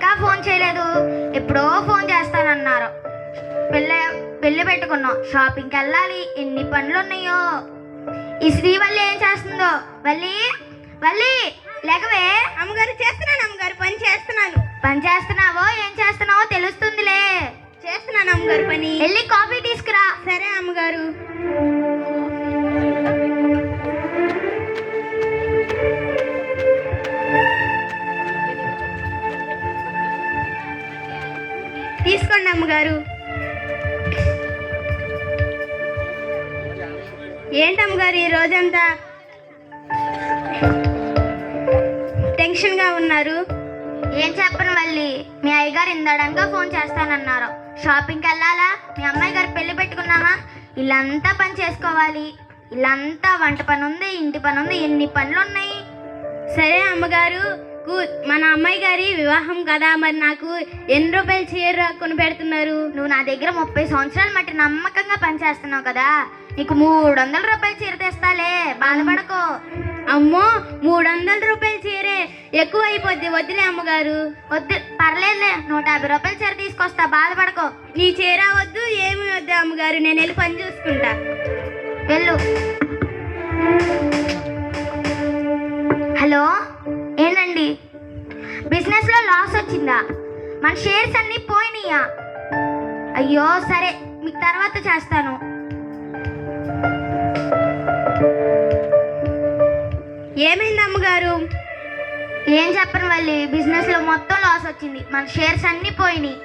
ఇంకా ఫోన్ చేయలేదు. ఎప్పుడో ఫోన్ చేస్తానన్నారు. పెళ్ళి పెళ్ళి పెట్టుకున్నాం. షాపింగ్కి వెళ్ళాలి. ఎన్ని పనులు ఉన్నాయో ఈ శ్రీవల్లి ఏం చేస్తుందో? వల్లి వల్లి లేకవే. అమ్మగారు చేస్తున్నాను అమ్మగారు పని చేస్తున్నాను. పని చేస్తున్నావో ఏం చేస్తున్నావో తెలుస్తుందిలే. చేస్తున్నాను అమ్మగారు పని. వెళ్ళి కాఫీ తీసుకురా. సరే అమ్మగారు. తీసుకోండి అమ్మగారు ఏంటి అమ్మగారు ఈ రోజంతా? టెన్షన్గా ఉన్నారు? ఏం చెప్పను వల్లి. మీ అయ్యగారు ఇందడంగా ఫోన్ చేస్తానన్నారు. షాపింగ్కి వెళ్ళాలా? మీ అమ్మాయి గారు పెళ్ళి పెట్టుకున్నామా? ఇల్లంతా పని చేసుకోవాలి. ఇల్లంతా వంట పని ఉంది ఇంటి పని ఉంది ఎన్ని పనులు ఉన్నాయి సరే అమ్మగారు. కూ- మన అమ్మాయి గారి వివాహం కదా మరి నాకు ఎన్ని రూపాయలు చీర కొని పెడుతున్నారు? నువ్వు నా దగ్గర ముప్పై సంవత్సరాలు మట్టి నమ్మకంగా పనిచేస్తున్నావు కదా నీకు మూడు వందల రూపాయలు చీర తెస్తాలే బాధపడకో. అమ్మో మూడు వందల రూపాయలు చీరే ఎక్కువ అయిపోద్ది వద్దులే అమ్మగారు. వద్దు పర్లేదులే నూట యాభై రూపాయల చీర తీసుకొస్తా బాధపడకో. నీ చీర వద్దు ఏమి వద్దు అమ్మగారు నేను వెళ్ళి పని చూసుకుంటా. వెళ్ళు. హలో? ఏంటండి బిజినెస్లో లాస్ వచ్చిందా? మన షేర్స్ అన్నీ పోయినాయా? అయ్యో సరే మీకు తర్వాత చేస్తాను. ఏమైంది అమ్మగారు? ఏం చెప్పను వాళ్ళి బిజినెస్లో మొత్తం లాస్ వచ్చింది. మన షేర్స్ అన్నీ పోయినాయి.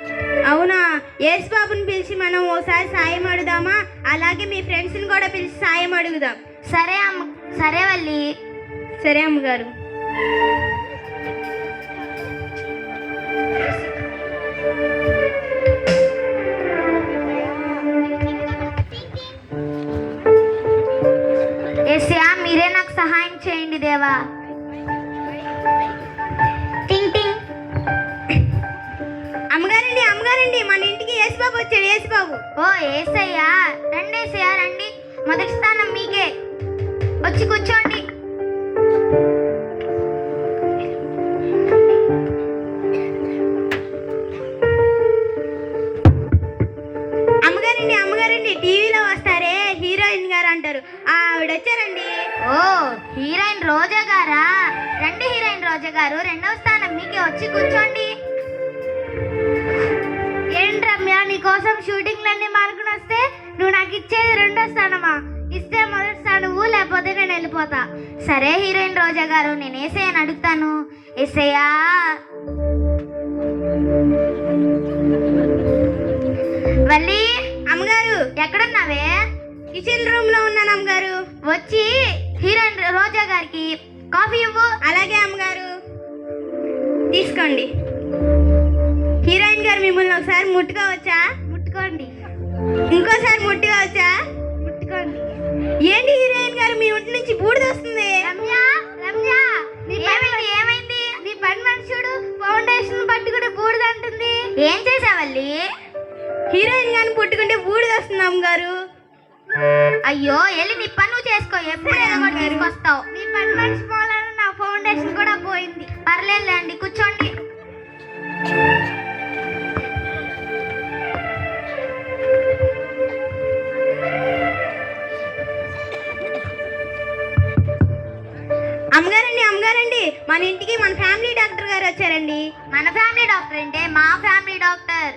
అవునా? యేసు బాబుని పిలిచి మనం ఓసారి సాయం అడుగుదామా? అలాగే మీ ఫ్రెండ్స్ని కూడా పిలిచి సాయం అడుగుదాం. సరే అమ్మ సరే వల్లి. సరే అమ్మగారు. ఏసయా మీరే నాకు సహాయం చేయండి దేవా. టింగ్ టింగ్. అమ్మగారండి అమ్మగారండి మన ఇంటికి యేసు బాబు వచ్చాడు యేసు బాబు. ఓ ఏసయ్యా రండి ఏసయ్యా రండి. మొదటి స్థానం మీకే. వచ్చి కూర్చోండి. అమ్మగారండి టీవీలో వస్తారే హీరోయిన్ గారు అంటారు. ఆవిడ వచ్చారండి ఓ హీరోయిన్ రోజా గారా? రండి హీరోయిన్ రోజా గారు రెండవ స్థానం మీకే వచ్చి కూర్చోండి. ఏంటి రమ్య నీకోసం షూటింగ్ షూటింగ్లన్నీ మార్కుని వస్తే నువ్వు నాకు ఇచ్చేది రెండో స్థానమా? ఇస్తే మొదటి స్థానము లేకపోతే నేను వెళ్ళిపోతా. సరే హీరోయిన్ రోజా గారు నేను అని అడుగుతాను. ఏసయ్యా కిచెన్ రూమ్లో ఉన్నాను అమ్మగారు వచ్చి హీరోయిన్ రోజా గారికి కాఫీ ఇవ్వు అలాగే అమ్మగారు. తీసుకోండి. హీరోయిన్ గారు మిమ్మల్ని ఒకసారి ముట్టుకోవచ్చా ముట్టుకోండి. ఇంకోసారి ముట్టుకోవచ్చా ముట్టుకోండి. ఏంటి హీరోయిన్ గారు మీ ఒంటి నుంచి బూడిద వస్తుంది? రమ్య రమ్య ఏమైంది? ఏమైంది? నీ పని మనుషుడు ఫౌండేషన్ పట్టుకుని బూడిదంటుంది ఏం చేసావల్లి? హీరోయిన్ గారిని పుట్టుకుంటే బూడిద వస్తుంది అమ్మగారు. అయ్యో వెళ్ళి నీ పని నువ్వు చేసుకో. ఎప్పుడు ఏదో ఒకటి తీసుకొస్తావు. నీ పని మనిషి నా ఫౌండేషన్ కూడా పోయింది. పర్లేదులేండి కూర్చోండి. అమ్మగారండి అమ్మగారండి మన ఇంటికి మన ఫ్యామిలీ డాక్టర్ గారు వచ్చారండి. మన ఫ్యామిలీ డాక్టర్ అంటే మా ఫ్యామిలీ డాక్టర్.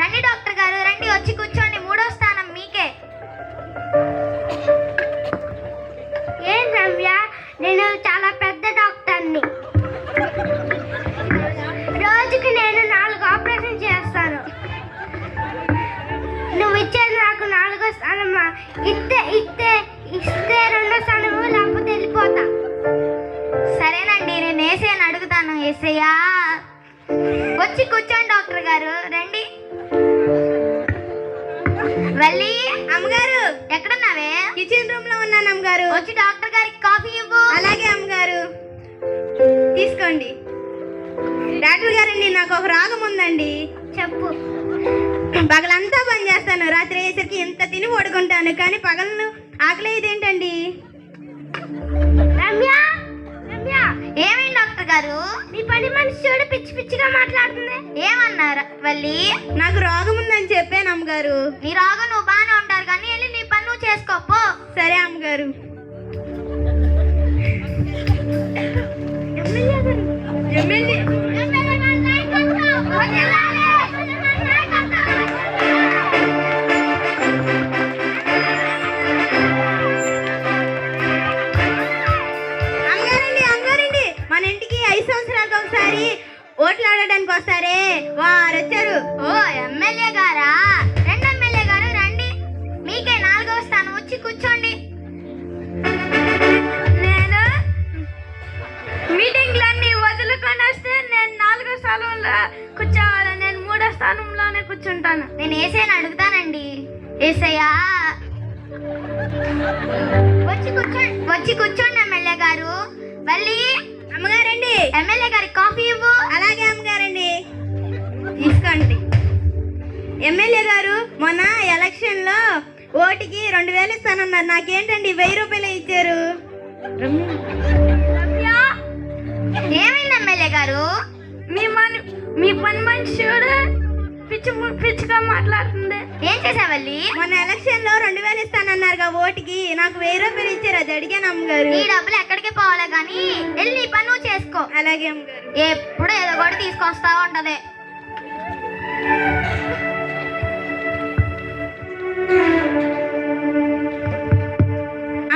రండి డాక్టర్ గారు రండి వచ్చి కూర్చోండి. మూడో స్థానం మీకే. ఇస్తే ఇస్తే ఇస్తే రెండో స్థానము లేకపోతే వెళ్ళిపోతా. సరేనండి నేను ఏసీ అని అడుగుతాను ఏసయ్యా. వచ్చి కూర్చోండి డాక్టర్ గారు. రండి. వెళ్ళి అమ్మగారు ఎక్కడున్నావే? కిచెన్ రూమ్లో ఉన్నాను అమ్మగారు. వచ్చి డాక్టర్ గారికి కాఫీ ఇవ్వు. అలాగే అమ్మగారు. తీసుకోండి. డాక్టర్ గారండి నాకు ఒక రాగం ఉందండి. చెప్పు. పగలంతా పని చేస్తాను. రాత్రి అయ్యేసరికి ఇంత తిని పడుకుంటాను కానీ పగలను ఆకలి ఇదేంటండి రమ్య రమ్య. ఏమైంది డాక్టర్ గారు? నీ పని మనిషి చూడు పిచ్చి పిచ్చిగా మాట్లాడుతుంది. ఏమన్నారు? వల్లి? నాకు రోగం ఉందని చెప్పాను అమ్మగారు. నీ రోగం నువ్వు బాగానే ఉంటారు కానీ వెళ్ళి నీ పని నువ్వు చేసుకో పో. సరే అమ్మగారు. కూర్చుంటాను నేను ఏసైని అడుగుతానండి. ఏసయ్యా. వచ్చి కూర్చోండి. వచ్చి కూర్చోండి ఎమ్మెల్యే గారు. మళ్ళీ అమ్మగారండి. ఎమ్మెల్యే గారి కాఫీ ఇవ్వు. అలాగే అమ్మగారండి. తీసుకోండి. ఎమ్మెల్యే గారు మొన్న ఎలక్షన్లో ఓటుకి రెండు వేలు ఇస్తానన్నారు. నాకేంటండి వెయ్యి రూపాయలు ఇచ్చారు? ఏమైంది ఎమ్మెల్యే గారు? మీ మన మీ పని మనుషుడు పిచ్చి పిచ్చిగా మాట్లాడుతుంది. ఏం చేసావల్లి మొన్న ఎలక్షన్లో రెండు వేలు ఇస్తానన్నారుగా ఓటుకి. నాకు వెయ్యి రూపాయలు ఇచ్చారు అది అడిగాను అమ్మగారు. నీ డబ్బులు ఎక్కడికి పోవాలే కానీ వెళ్ళి నీ పని నువ్వు చేసుకో. అలాగే అమ్మగారు. ఎప్పుడు ఏదో కూడా తీసుకొస్తా ఉంటది.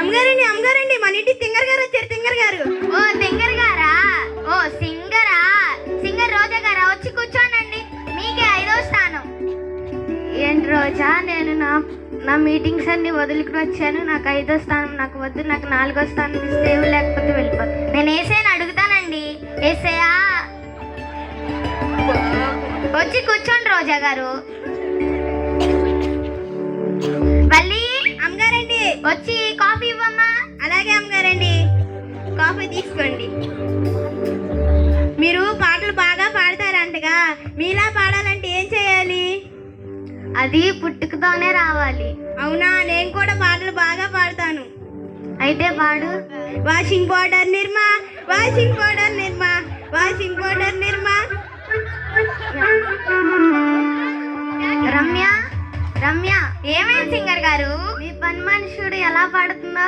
అమ్మగారండి అమ్మగారండి మన ఇంటి తింగర్ గారు వచ్చారు తింగర్ గారు. ఓ సింగర్ రోజా నేను నా నా మీటింగ్స్ అన్ని వదులుకుని వచ్చాను. నాకు ఐదో స్థానం నాకు వద్దు నాకు నాలుగో స్థానం ఇస్తే లేకపోతే వెళ్ళిపోతాను నేను ఏసైని అడుగుతానండి. ఏసయా? వచ్చి కూర్చోండి రోజా గారు. మళ్ళీ అమ్మగారండి వచ్చి కాఫీ ఇవ్వమ్మా. అలాగే అమ్మగారండి. కాఫీ తీసుకోండి. మీరు పాటలు బాగా పాడతారంటగా. మీలా పాడాలి అది పుట్టుకతోనే రావాలి. అవునా? నేను కూడా పాటలు బాగా పాడతాను. అయితే పాడు. Washing powder Nirma washing powder Nirma washing powder Nirma. Ramya Ramya. ఏమైంది సింగర్ గారు? మీ పని మనుషుడు ఎలా పాడుతుందో?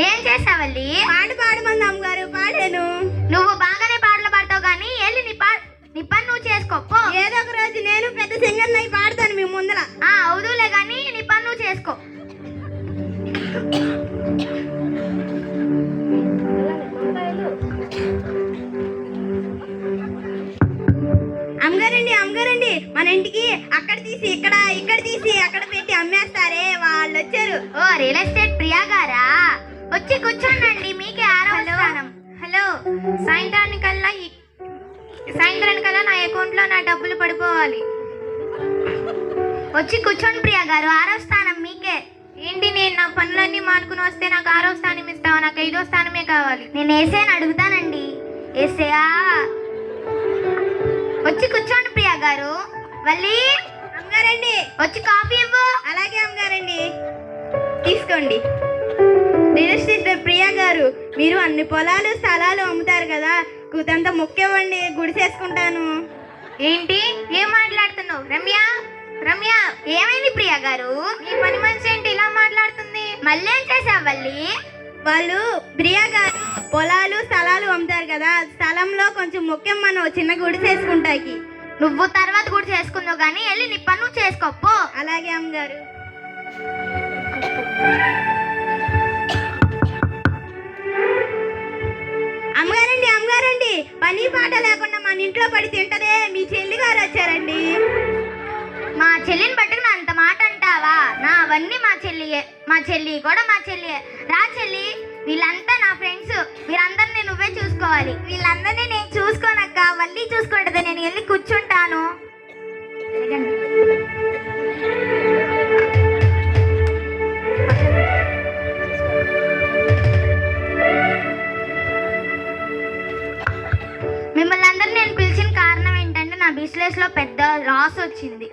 ఏం చేసావల్లి పాట పాడమంది అమ్మగారు పాడాను. నువ్వు బాగానే పాటలు పాడతావు కానీ వెళ్ళి నీ పా నీ పని నువ్వు చేసుకో పో. ఏదో ఒక రోజు నేను పెద్ద సింగర్ అయి పాడతాను మీ ముందర. ఆ అవుదులే కానీ నీ పని నువ్వు చేసుకో. అమ్మగారండి అమ్మగారండి మన ఇంటికి అక్కడ తీసి ఇక్కడ ఇక్కడ తీసి అక్కడ పెట్టి అమ్మేస్తారే వాళ్ళు వచ్చారు. ఓ రియల్ ఎస్టేట్ ప్రియా గారా? వచ్చి కూర్చోండి మీకే స్థానం. హలో సాయంత్రానికల్లా ఈ- సాయంత్రానికల్లా నా అకౌంట్లో నా డబ్బులు పడిపోవాలి. వచ్చి కూర్చోండి ప్రియా గారు ఆరవ స్థానం మీకే. ఏంటి నేను నా పనులన్నీ మానుకుని వస్తే నాకు ఆరో స్థానం ఇస్తావా? నాకు ఐదో స్థానమే కావాలి. నేను ఏసేని అడుగుతానండి. ఏసేయా వచ్చి కూర్చోండి ప్రియా గారు. మళ్ళీ అమ్మగారండి. వచ్చి కాఫీ ఇవ్వు. అలాగే అమ్మగారండి. తీసుకోండి. రియల్ ఎస్టేట్ ప్రియా గారు. మీరు అన్ని పొలాలు స్థలాలు అమ్ముతారు కదా. కూతంత ముఖ్యమండి గుడిసేసుకుంటాను. ఏంటి? ఏం మాట్లాడుతున్నావు? రమ్య? రమ్య? ఏమైంది ప్రియా గారు? నీ పని మనిషి ఏంటి ఇలా మాట్లాడుతుంది? మళ్ళీ ఏం చేసావు వల్లి వాళ్ళు ప్రియా గారు పొలాలు స్థలాలు అమ్ముతారు కదా స్థలంలో కొంచెం ముఖ్యం మనం చిన్న గుడిసేసుకుంటాకి. నువ్వు తర్వాత కూడా చేసుకుందావు కానీ వెళ్ళి నీ పని నువ్వు చేసుకో పో. అలాగే అమ్మగారు. పని పాట లేకుండా మన ఇంట్లో పడి తింటదే. మీ చెల్లి గారు వచ్చారండి. మా చెల్లిని పట్టుకుని అంత మాట అంటావా? నా అవన్నీ మా చెల్లియే. మా చెల్లి కూడా మా చెల్లియే. రా చెల్లి వీళ్ళంతా నా ఫ్రెండ్స్ వీరందరినీ నువ్వే చూసుకోవాలి. వీళ్ళందరినీ నేను చూసుకోనక్క. మళ్ళీ చూసుకుంటుంది. నేను వెళ్ళి కూర్చుంటాను. వచ్చింది.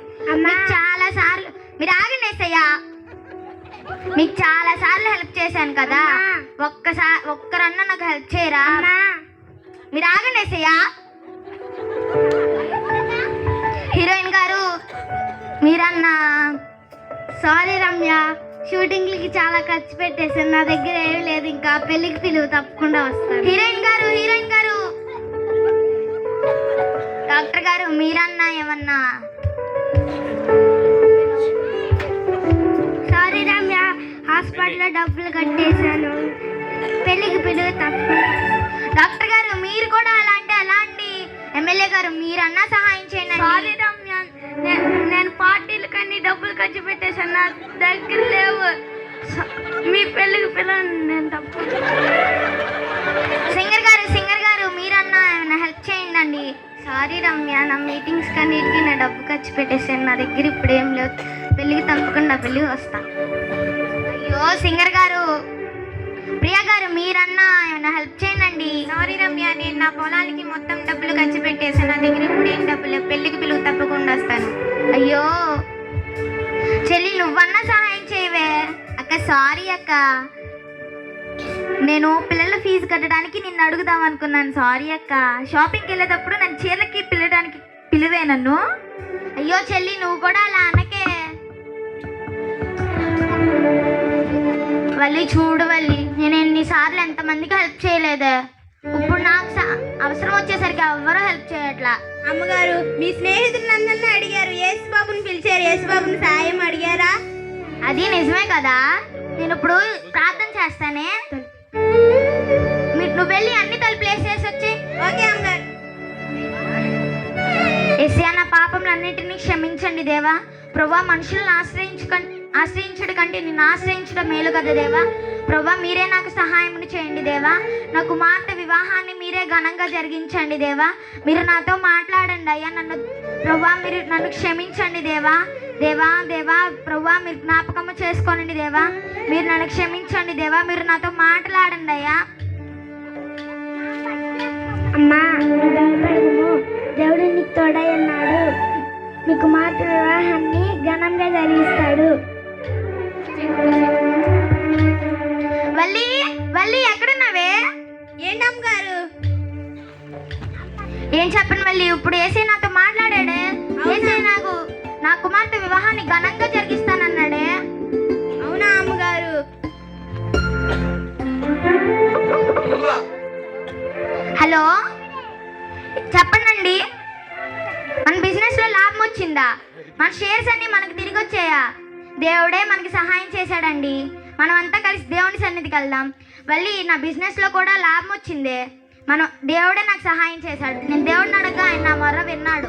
మీకు చాలా సార్లు మీరు ఆగండి ఏసయ్యా. మీకు చాలా సార్లు హెల్ప్ చేశాను కదా. ఒక్కసారి ఒక్కరన్నా నాకు హెల్ప్ చేయరా? మీరు ఆగండి ఏసయ్యా. హీరోయిన్ గారు మీరన్నా సారీ రమ్య షూటింగ్లకి చాలా ఖర్చు పెట్టేసాను నా దగ్గర ఏమీ లేదు ఇంకా పెళ్ళికి పిలువు తప్పకుండా వస్తాను. హీరోయిన్ గారు హీరోయిన్ గారు. డాక్టర్ గారు మీరన్నా ఏమన్నా హాస్పిటల్లో డబ్బులు కట్టేశాను. పెళ్ళికి పిలువు తప్పకుండా డాక్టర్ గారు మీరు కూడా అలాంటి అలాంటి ఎమ్మెల్యే గారు మీరన్నా సహాయం చేయండి సారీ రమ్య నేను పార్టీలకన్నీ డబ్బులు ఖర్చు పెట్టేశాను. నా దగ్గర లేవు. మీ పెళ్ళికి పిల్లని నేను తప్పు సింగర్ గారు సింగర్ గారు మీరన్నా ఏమైనా హెల్ప్ చేయండి సారీ రమ్య నా మీటింగ్స్ కన్నిటికి నా డబ్బు ఖర్చు పెట్టేసాను నా దగ్గర ఇప్పుడు ఏం లేవు. పెళ్ళికి తప్పకుండా పెళ్ళికి వస్తా. అయ్యో సింగర్ గారు. ప్రియా గారు మీరన్నా ఏమైనా హెల్ప్ చేయండి సారీ రమ్య నేను నా పొలానికి మొత్తం డబ్బులు ఖర్చు పెట్టేశాను. నా దగ్గర ఇప్పుడు ఏం డబ్బులు. పెళ్ళికి పిలువు తప్పకుండా వస్తాను. అయ్యో! చెల్లి నువ్వన్నా సహాయం చేయవే. అక్క సారీ అక్క. నేను పిల్లల ఫీజు కట్టడానికి నిన్ను అడుగుదాం అనుకున్నాను. సారీ అక్క. షాపింగ్కి వెళ్ళేటప్పుడు నన్ను చీరలకి పిల్లడానికి పిలువే నన్ను. అయ్యో చెల్లి నువ్వు కూడా అలా అనకే. వల్లి చూడు వల్లి నేను ఎన్నిసార్లు ఎంతమందికి హెల్ప్ చేయలేదే. ఇప్పుడు నాకు అవసరం వచ్చేసరికి ఎవ్వరూ హెల్ప్ చేయట్లా. అమ్మగారు మీ స్నేహితులందరినీ అడిగారు. యేసు బాబుని పిలిచారు. యేసు బాబుని సాయం అడిగారా? అది నిజమే కదా. నేను ఇప్పుడు ప్రార్థన చేస్తానే. మీ- నువ్వు వెళ్ళి అన్ని తలుపులు వేసేసి వచ్చి. ఓకే అమ్మగారు. ఎస్యా నా పాపములన్నిటినీ క్షమించండి దేవా. ప్రభా మనుషులను ఆశ్రయించుక ఆశ్రయించడం కంటే నిన్ను ఆశ్రయించడం మేలు కదా దేవా? ప్రభా మీరే నాకు సహాయం చేయండి దేవా. నా కుమార్తె వివాహాన్ని మీరే ఘనంగా జరిగించండి దేవా. మీరు నాతో మాట్లాడండి అయ్యా. నన్ను ప్రభా మీరు నన్ను క్షమించండి దేవా. దేవా దేవా ప్రభా మీరు జ్ఞాపకము చేసుకోనండి దేవా. మీరు నన్ను క్షమించండి దేవా. మీరు నాతో మాట్లాడండి అయ్యా. అమ్మా దేవుడు నీకు తోడై ఉన్నాడు. నీ కుమార్తె వివాహాన్ని ఘనంగా జరిగిస్తాడు. వల్లి వల్లి ఎక్కడున్నావే? ఏంటి అమ్మగారు ఏం చెప్పను మళ్ళీ ఇప్పుడు ఏసీ నాతో మాట్లాడాడే? ఏసీ నాకు? నా కుమార్తె వివాహాన్ని ఘనంగా జరిగిస్తానన్నాడే. అవునా అమ్మగారు? హలో? చెప్పండి మన బిజినెస్లో లాభం వచ్చిందా? మన షేర్స్ అన్ని మనకి తిరిగి వచ్చాయా దేవుడే మనకి సహాయం చేశాడండి. మనం అంతా కలిసి దేవుని సన్నిధికి వెళ్దాం. మళ్ళీ నా బిజినెస్లో కూడా లాభం వచ్చింది. మనం దేవుడే నాకు సహాయం చేశాడు. నేను దేవుడిని అడగగా ఆయన నా మొర్ర విన్నాడు.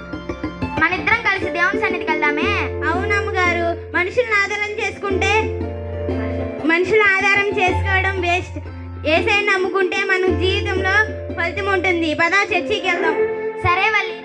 మన ఇద్దరం కలిసి దేవుని సన్నిధికి వెళ్దామే? అవును అమ్మగారు. మనుషులను ఆధారం చేసుకుంటే మనుషుల ఆధారం చేసుకోవడం వేస్ట్. ఏసైనా నమ్ముకుంటే మన జీవితంలో ఫలితం ఉంటుంది. పదా చర్చికి వెళ్దాం. సరే వల్లి